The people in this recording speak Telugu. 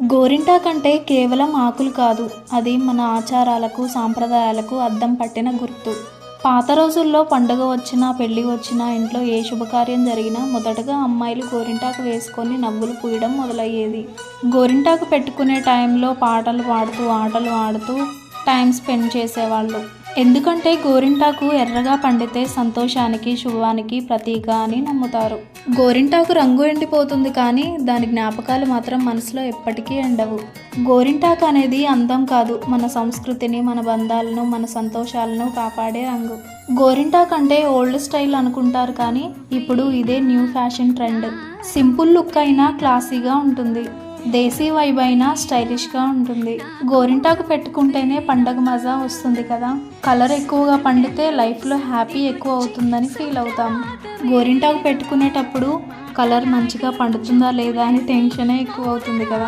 గోరింటా కంటే కేవలం ఆకులు కాదు అది మన ఆచారాలకు సాంప్రదాయాలకు అద్దం పట్టిన గుర్తు. పాత రోజుల్లో పండుగ వచ్చినా పెళ్ళి వచ్చినా ఇంట్లో ఏ శుభకార్యం జరిగినా మొదటగా అమ్మాయిలు గోరింటాకు వేసుకొని నవ్వులు పూయడం మొదలయ్యేది. గోరింటాకు పెట్టుకునే టైంలో పాటలు పాడుతూ ఆటలు ఆడుతూ టైం స్పెండ్ చేసేవాళ్ళు. ఎందుకంటే గోరింటాకు ఎర్రగా పండితే సంతోషానికి శుభానికి ప్రతీక అని నమ్ముతారు. గోరింటాకు రంగు ఎండిపోతుంది కానీ దాని జ్ఞాపకాలు మాత్రం మనసులో ఎప్పటికీ ఎండవు. గోరింటాకు అనేది అందం కాదు మన సంస్కృతిని మన బంధాలను మన సంతోషాలను కాపాడే రంగు. గోరింటాకు అంటే ఓల్డ్ స్టైల్ అనుకుంటారు కానీ ఇప్పుడు ఇదే new fashion trend. Simple look అయినా క్లాసీగా ఉంటుంది. దేశీ వైబ్ అయినా స్టైలిష్గా ఉంటుంది. గోరింటాకు పెట్టుకుంటేనే పండగ మజా వస్తుంది కదా. కలర్ ఎక్కువగా పండితే లైఫ్లో హ్యాపీ ఎక్కువ అవుతుందని ఫీల్ అవుతాం. గోరింటాకు పెట్టుకునేటప్పుడు కలర్ మంచిగా పండుతుందా లేదా అని టెన్షనే ఎక్కువ అవుతుంది కదా.